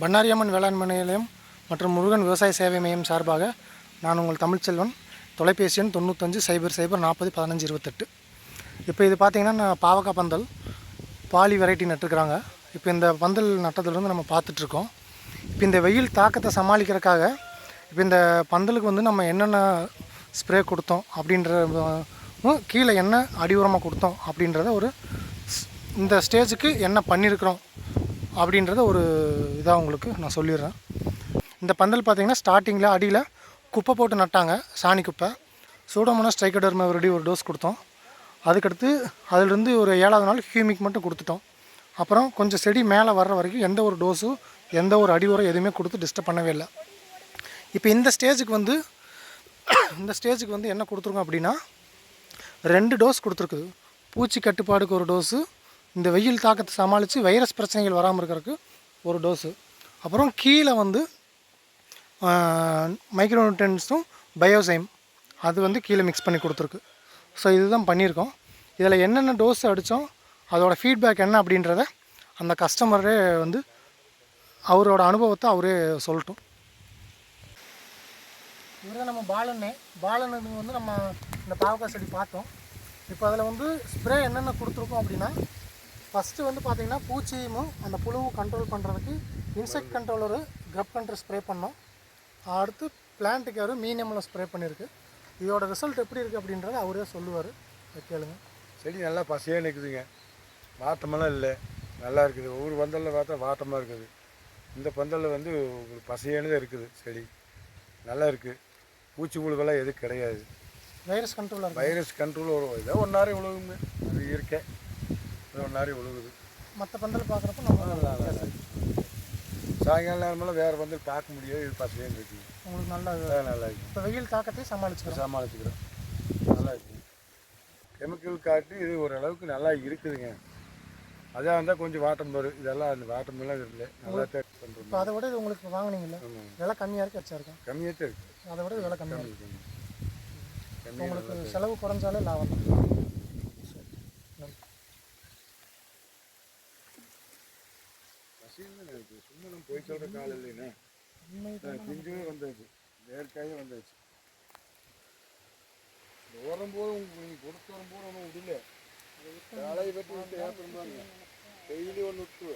பன்னாரியம்மன் வேளாண்மை நிலையம் மற்றும் முருகன் விவசாய சேவை மையம் சார்பாக நான் உங்கள் தமிழ்ச்செல்வன் தொலைபேசி எண் தொண்ணூத்தஞ்சு சைபர் சைபர் நாற்பது பதினஞ்சு இருபத்தெட்டு. இப்போ இது பார்த்தீங்கன்னா நான் பாவக்காய் பந்தல் பாலி வெரைட்டி நட்டுருக்குறாங்க. இப்போ இந்த பந்தல் நட்டத்துலேருந்து நம்ம பார்த்துட்ருக்கோம். இப்போ இந்த வெயில் தாக்கத்தை சமாளிக்கிறதுக்காக இப்போ இந்த பந்தலுக்கு வந்து நம்ம என்னென்ன ஸ்ப்ரே கொடுத்தோம் அப்படின்ற கீழே என்ன அடி உரமாக கொடுத்தோம் அப்படின்றத ஒரு இந்த ஸ்டேஜுக்கு என்ன பண்ணியிருக்கிறோம் அப்படின்றத ஒரு இதாக உங்களுக்கு நான் சொல்லிடுறேன். இந்த பந்தல் பார்த்தீங்கன்னா ஸ்டார்டிங்கில் அடியில் குப்பை போட்டு நட்டாங்க சாணி குப்பை. சூடோமோனாஸ் ஸ்ட்ரைக்கடர்மவரடி ஒரு டோஸ் கொடுத்தோம். அதுக்கடுத்து அதிலிருந்து ஒரு ஏழாவது நாள் ஹியூமிக் மட்டும் கொடுத்துட்டோம். அப்புறம் கொஞ்சம் செடி மேலே வர்ற வரைக்கும் எந்த ஒரு டோஸும் எந்த ஒரு அடி உரம் எதுவுமே கொடுத்து டிஸ்டர்ப் பண்ணவே இல்லை. இப்போ இந்த ஸ்டேஜுக்கு வந்து இந்த ஸ்டேஜுக்கு வந்து என்ன கொடுத்துருக்கோம் அப்படின்னா ரெண்டு டோஸ் கொடுத்துருக்குது. பூச்சி கட்டுப்பாடுக்கு ஒரு டோஸு இந்த வெயில் தாக்கத்தை சமாளித்து வைரஸ் பிரச்சனைகள் வராமல் இருக்கிறதுக்கு ஒரு டோஸு அப்புறம் கீழே வந்து மைக்ரோநியூட்ரன்ஸும் பயோசைம் அது வந்து கீழே மிக்ஸ் பண்ணி கொடுத்துருக்கு. ஸோ இதுதான் பண்ணியிருக்கோம். இதில் என்னென்ன டோஸ் அடித்தோம் அதோடய ஃபீட்பேக் என்ன அப்படின்றத அந்த கஸ்டமரே வந்து அவரோட அனுபவத்தை அவரே சொல்லட்டும். இவர் நம்ம பாலனே பாலனுக்கு வந்து நம்ம இந்த பாவக்காய் செடி பார்த்தோம். இப்போ அதில் வந்து ஸ்ப்ரே என்னென்ன கொடுத்துருக்கோம் அப்படின்னா ஃபஸ்ட்டு வந்து பார்த்தீங்கன்னா பூச்சியும் அந்த புழுவை கண்ட்ரோல் பண்ணுறதுக்கு insect controller grub control spray பண்ணோம். அடுத்து பிளான்ட் கேரு மீனியமில் ஸ்ப்ரே பண்ணியிருக்கு இதோட ரிசல்ட் எப்படி இருக்குது அப்படின்றத அவரே சொல்லுவார். கேளுங்க. செடி நல்லா பசையாக நிற்குதுங்க வாட்டமெல்லாம் இல்லை. நல்லா இருக்குது. ஒவ்வொரு பந்தலில் பார்த்தா வாட்டமாக இருக்குது. இந்த பந்தலில் வந்து ஒரு பசையானதாக இருக்குது செடி. நல்லா இருக்குது பூச்சி புழுவெல்லாம் எதுவும் கிடையாது. வைரஸ் கண்ட்ரோலாக இருக்குது வைரஸ் கண்ட்ரோல் வரும் ஏதோ ஒன்றாரே உழுகுங்க அது இயற்கை. ஒன்றாரே உழுகுது மற்ற பந்தல் பார்க்குறப்ப நம்ம சாயங்கால நேரமெல்லாம் வேறு பந்தல் பார்க்க முடியாது இது பசையான்னு இருக்குது உங்களுக்கு நல்லா நல்லா இருக்குது இப்போ வெயில் தாக்கத்தை சமாளிச்சுக்கிறோம். சமாளிச்சுக்கிறோம். நல்லா இருக்குது கெமிக்கல் காட்டி இது ஓரளவுக்கு நல்லா இருக்குதுங்க. அதான் இருந்தால் கொஞ்சம் வாட்டம் வரும் இதெல்லாம் அந்த வாட்டம் எல்லாம் இல்லை நல்லா தான் பண்ணுறோம் இப்போ அதை விட இது உங்களுக்கு வாங்குனீங்கல்ல? ஆமாம் விலை கம்மியாக இருக்கு வச்சா இருக்கும் கம்மியாக தான் இருக்குது அதை விட விலை கம்மியாக இருக்கு. கம்மியாக உங்களுக்கு செலவு குறைஞ்சாலே லாபம் தான் சும்மா நம்ம போய் சொல்கிற காலம் இல்லைண்ணே பிஞ்சுமே வந்தாச்சு. வேர்க்காயே வந்தாச்சு. இந்த உங்களுக்கு நீங்கள் கொடுத்து வரும்போது ஒன்றும் விடல. காலையை வெட்டி விட்டு ஏன் டெய்லி ஒன்று விட்டு